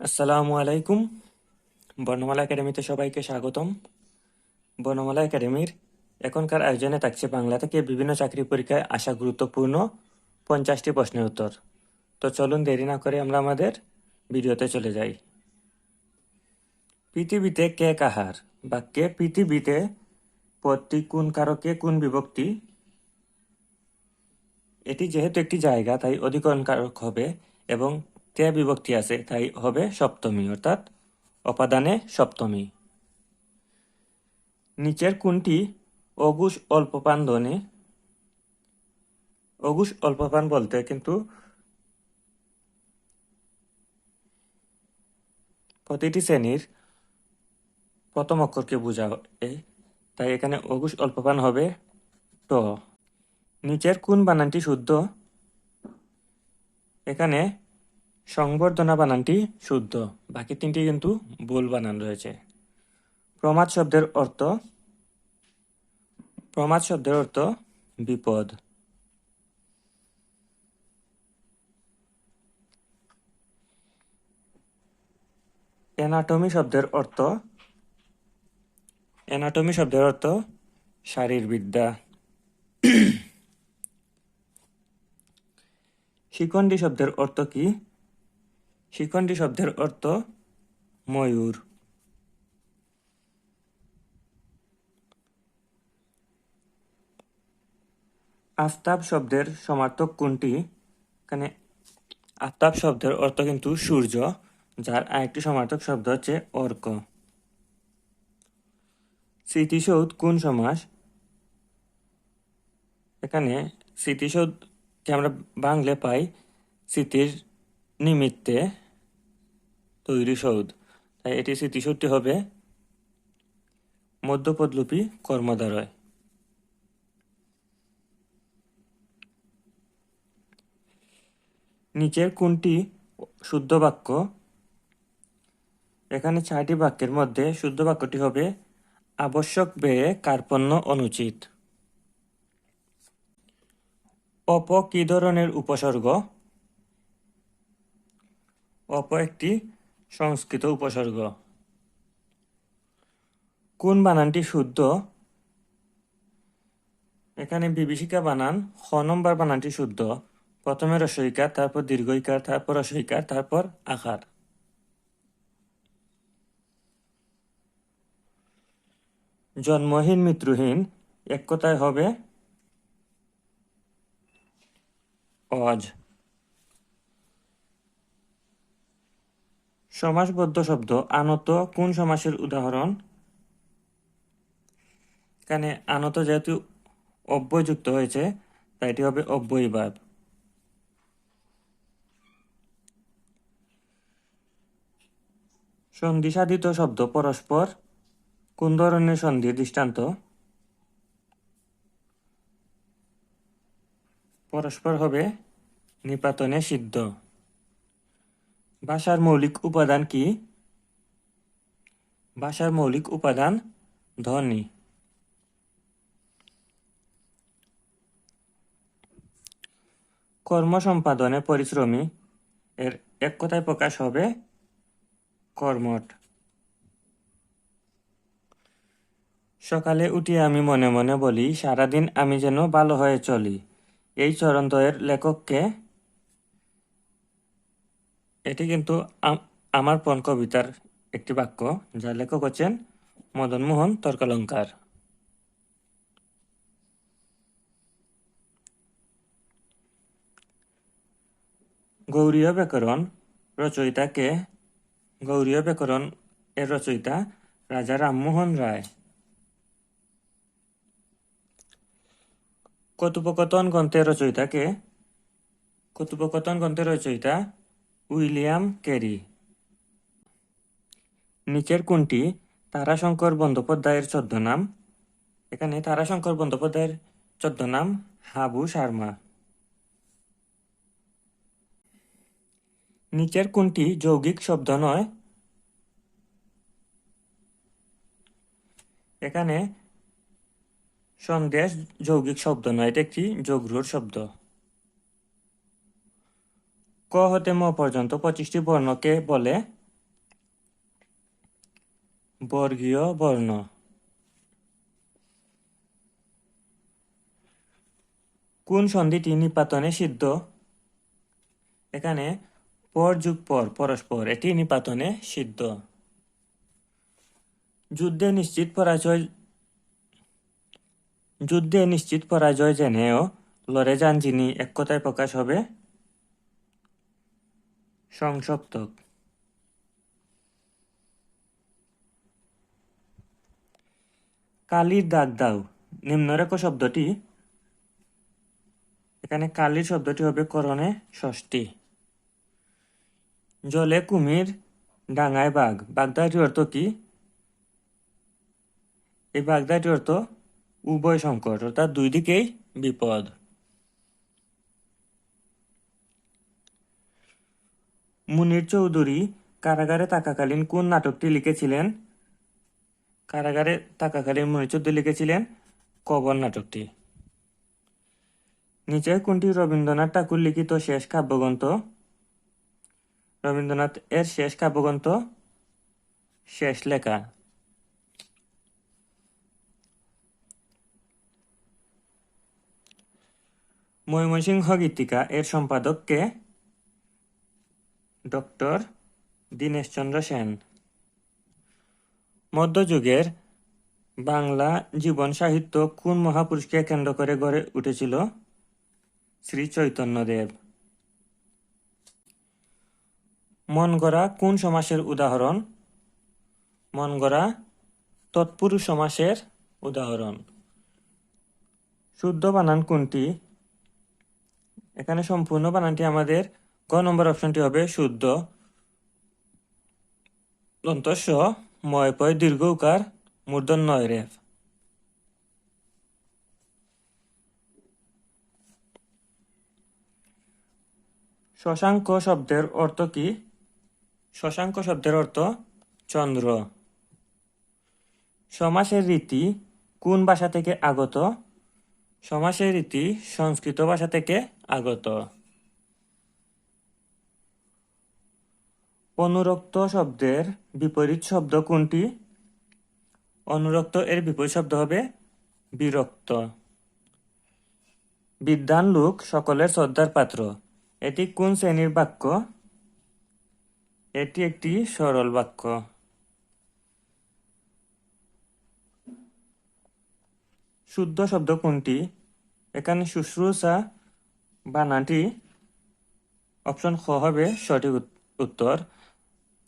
আসসালামু আলাইকুম। বর্ণমালা একাডেমিতে সবাইকে স্বাগতম। বর্ণমালা একাডেমির এখনকার আয়োজনে থাকছে বাংলা থেকে বিভিন্ন চাকরি পরীক্ষায় আসা গুরুত্বপূর্ণ পঞ্চাশটি প্রশ্নের উত্তর। তো চলুন দেরি না করে আমরা আমাদের ভিডিওতে চলে যাই। পৃথিবীতে কে কাহার বা কে পৃথিবীতে পদটি কোন কারকে কোন বিভক্তি? এটি যেহেতু একটি জায়গা, তাই অধিকরণ কারক হবে এবং তে বিভক্তি আছে, তাই হবে সপ্তমী, অর্থাৎ অপাদানে সপ্তমী। নিচের কোনটি? অঘুষ অল্পপান ধ্বনি অঘুষ অল্পপান বলতে কিন্তু প্রতিটি শ্রেণির প্রথম অক্ষরকে বোঝায়, তাই এখানে অঘুষ অল্পপান হবে ট। নিচের কোন বানানটি শুদ্ধ? এখানে সংবর্ধনা বানানটি শুদ্ধ। বাকি তিনটি কিন্তু ভুল বানান রয়েছে। প্রমাদ শব্দের অর্থ, প্রমাদ শব্দের অর্থ বিপদ। অ্যানাটমি শব্দের অর্থ, অ্যানাটমি শব্দের অর্থ শারীরবিদ্যা। শিখণ্ডী শব্দের অর্থ কি? শিখণ্ডী শব্দের অর্থ ময়ূর। আফতাব শব্দের সমার্থক কোনটি? এখানে আফতাব শব্দের অর্থ কিন্তু সূর্য, যার আরেকটি সমার্থক শব্দ হচ্ছে অর্ক। স্মৃতিসৌধ কোন সমাস? এখানে স্মৃতিসৌধকে আমরা বাংলা পাই স্মৃতির নিমিত্তে। তৈরি সৌধ। তাই এটি স্মৃতিসৌধটি হবে। মধ্যপদলুপি কর্মদ্বারয় নিচের কোনটি শুদ্ধ বাক্য। এখানে চারটি বাক্যের মধ্যে শুদ্ধ বাক্যটি হবে, আবশ্যক ব্যয়ে কার্পণ্য অনুচিত। অপ কি ধরনের উপসর্গ? অপ একটি সংস্কৃত উপসর্গ। কোন বানানটি শুদ্ধ? এখানে বিভীষিকা বানান, খ নম্বর বানানটি শুদ্ধ। প্রথমে রসইকার, তারপর দীর্ঘইকার, তারপর রসইকার, তারপর আকার। জন্মহীন, মৃত্যুহীন, এক কথায় হবে অজ। সমাসবদ্ধ শব্দ আনত কোন সমাসের উদাহরণ? এখানে আনত যেহেতু অব্যয় যুক্ত হয়েছে, তাই এটি হবে সন্ধি সাধিত শব্দ পরস্পর কোন ধরনের সন্ধির দৃষ্টান্ত? পরস্পর হবে নিপাতনে সিদ্ধ। ভাষার মৌলিক উপাদান কি? ভাষার মৌলিক উপাদান ধ্বনি। কর্ম সম্পাদনে পরিশ্রমী এর এক কথায় প্রকাশ হবে কর্মট সকালে উঠিয়ে আমি মনে মনে বলি, সারাদিন আমি যেন ভালো হয়ে চলি। এই চরণদ্বয়ের লেখককে এটি কিন্তু আম- আমার পণ কবিতার একটি বাক্য যা লেখক হচ্ছেন মদন মোহন তর্কালঙ্কার। গৌরীয় ব্যাকরণ রচয়িতা কে গৌরীয় ব্যাকরণ এর রচয়িতা রাজা রামমোহন রায়। কথোপকথন গ্রন্থের রচয়িতা কে কথোপকথন গ্রন্থের রচয়িতা উইলিয়াম ক্যারি নিচের কোনটি তারাশঙ্কর বন্দ্যোপাধ্যায়ের ছদ্মনাম। এখানে তারাশঙ্কর বন্দ্যোপাধ্যায়ের ছদ্মনাম হাবু শর্মা। নিচের কোনটি যৌগিক শব্দ নয়। এখানে সন্দেশ যৌগিক শব্দ নয়, এটা একটি যোগরূঢ় শব্দ। ক হতে ম পর্যন্ত পঁচিশটি বর্ণকে বলে বর্গীয় বর্ণ। কোন সন্ধিটি নিপাতনে সিদ্ধ? এখানে পর, যুগ, পর, পরস্পর, এটি নিপাতনে সিদ্ধ। যুদ্ধে নিশ্চিত পরাজয় যুদ্ধে নিশ্চিত পরাজয় জেনেও লড়ে যান যিনি, এক কথায় প্রকাশ হবে সংসপ্তক। কালির দাগ দাও। নিম্নরেখ শব্দটি, এখানে কালির শব্দটি হবে করণে ষষ্ঠী। জলে কুমির, ডাঙায় বাঘ। বাগদাটির অর্থ কি? এই বাগদাটির অর্থ উভয় সংকট, অর্থাৎ দুই দিকেই বিপদ। মুনির চৌধুরী কারাগারে থাকাকালীন কোন নাটকটি লিখেছিলেন? কারাগারে থাকাকালীন মুনির চৌধুরী লিখেছিলেন কবর নাটকটি। নিচে কোনটি? রবীন্দ্রনাথ ঠাকুর লিখিত শেষ কাব্যগ্রন্থ। রবীন্দ্রনাথ এর শেষ কাব্যগ্রন্থ শেষ লেখা। ময়মনসিংহ গীতিকা এর সম্পাদক কে? ডক্টর দীনেশচন্দ্র সেন। মধ্যযুগের বাংলা জীবন সাহিত্য কোন মহাপুরুষকে কেন্দ্র করে গড়ে উঠেছিল? শ্রী চৈতন্যদেব মন গড়া কোন সমাসের উদাহরণ? মন গড়া তৎপুরুষ সমাসের উদাহরণ। শুদ্ধ বানান কোনটি? এখানে সম্পূর্ণ বানানটি আমাদের ক নম্বর অপশনটি হবে শুদ্ধ। দন্তস্ব ময় পয় দীর্ঘ উকার মূর্ধন নয় রেফ। শশাঙ্ক শব্দের অর্থ কি? শশাঙ্ক শব্দের অর্থ চন্দ্র। সমাসের রীতি কোন ভাষা থেকে আগত? সমাসের রীতি সংস্কৃত ভাষা থেকে আগত। অনুরক্ত শব্দের বিপরীত শব্দ কোনটি? অনুরক্ত এর বিপরীত শব্দ হবে বিরক্ত। বিদ্যান লোক সকলের শ্রদ্ধার পাত্র। এটি কোন শ্রেণির বাক্য? এটি একটি সরল বাক্য। শুদ্ধ শব্দ কোনটি? এখানে শুশ্রূষা বানানটি অপশন খ হবে সঠিক উত্তর।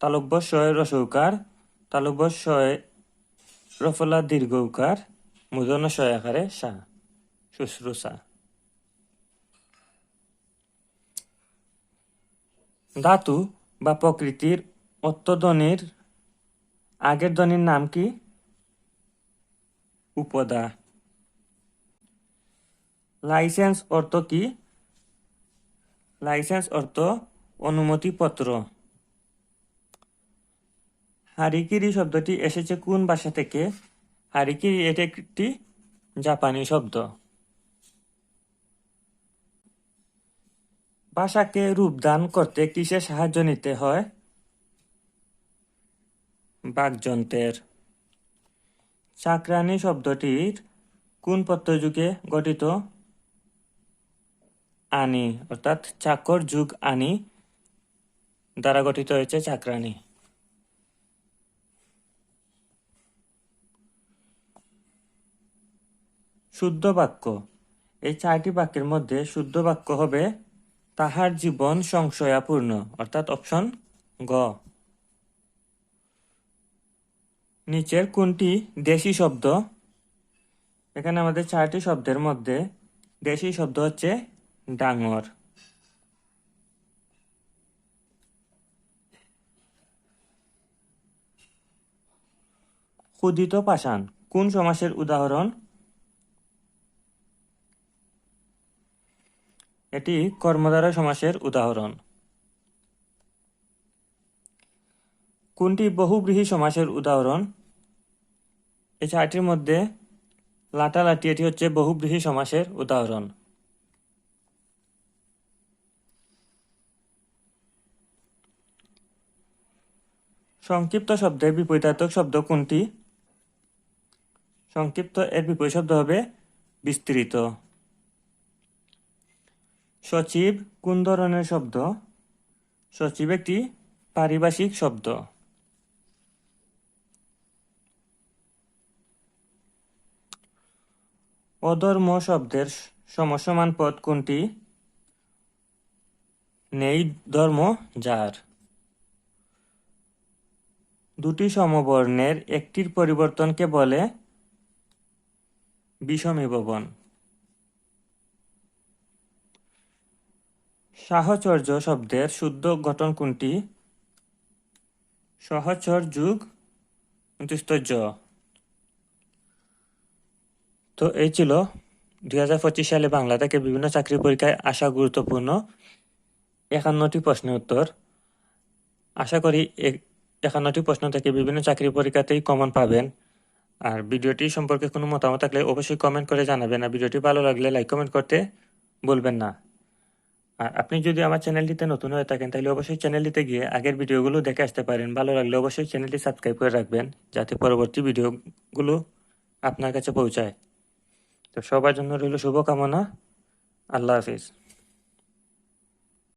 তালব্য শয় রসৌকার তালব্য শয় রফলা দীর্ঘ উকার মুদন শয় আকারে সা, শুশ্রূষা। ধাতু বা প্রকৃতির অত্যধ্বনির আগের ধ্বনির নাম কি? উপদা। লাইসেন্স অর্থ কি? লাইসেন্স অর্থ অনুমতিপত্র। হারিকিরি শব্দটি এসেছে কোন ভাষা থেকে? হারিকিরি এটি একটি জাপানি শব্দ। ভাষাকে রূপদান করতে কিসের সাহায্য নিতে হয়? বাকযন্ত্রের। চাকরানি শব্দটির কোন পত্রযুগে গঠিত? আনি অর্থাৎ চাকর যুগ আনি দ্বারা গঠিত হয়েছে চাকরানি শুদ্ধ বাক্য এই চারটি বাক্যের মধ্যে শুদ্ধ বাক্য হবে তাহার জীবন সংশয়াপূর্ণ, অর্থাৎ অপশন গ। নিচের কোনটি দেশি শব্দ? এখানে আমাদের চারটি শব্দের মধ্যে দেশি শব্দ হচ্ছে ডাঙর। ক্ষুদিত পাষাণ, কোন সমাসের উদাহরণ? এটি কর্মদ্বারা সমাসের উদাহরণ। কোনটি বহুব্রীহি সমাসের উদাহরণ? এই চারটির মধ্যে লাটালাটি এটি হচ্ছে বহুব্রীহি সমাসের উদাহরণ। সংক্ষিপ্ত শব্দের বিপরীতার্থক শব্দ কোনটি? সংক্ষিপ্ত এর বিপরীত শব্দ হবে বিস্তৃত। সচিব কোন ধরনের শব্দ? সচিব একটি পারিভাষিক শব্দ। অধর্ম শব্দের সমসমান পদ কোনটি? নেই, ধর্ম, যার। দুটি সমবর্ণের একটির পরিবর্তনকে বলে বিষমীভবন সাহচর্য শব্দের শুদ্ধ গঠন কোনটি? সহচর যুগ ঐতিহ্য তো এই ছিল দুই হাজার পঁচিশ সালে বাংলা থেকে বিভিন্ন চাকরি পরীক্ষায় আসা গুরুত্বপূর্ণ একান্নটি প্রশ্নের উত্তর। আশা করি একান্নটি প্রশ্ন থেকে বিভিন্ন চাকরি পরীক্ষাতেই কমন পাবেন। আর ভিডিওটি সম্পর্কে কোনো মতামত থাকলে অবশ্যই কমেন্ট করে জানাবেন। আর ভিডিওটি ভালো লাগলে লাইক কমেন্ট করতে বলবেন না। আর আপনি যদি আমার চ্যানেলটিতে নতুন হয়ে থাকেন, তাহলে অবশ্যই চ্যানেলটিতে গিয়ে আগের ভিডিওগুলো দেখে আসতে পারেন। ভালো লাগলে অবশ্যই চ্যানেলটি সাবস্ক্রাইব করে রাখবেন, যাতে পরবর্তী ভিডিওগুলো আপনার কাছে পৌঁছায়। তো সবার জন্য রইল শুভকামনা। আল্লাহ হাফিজ।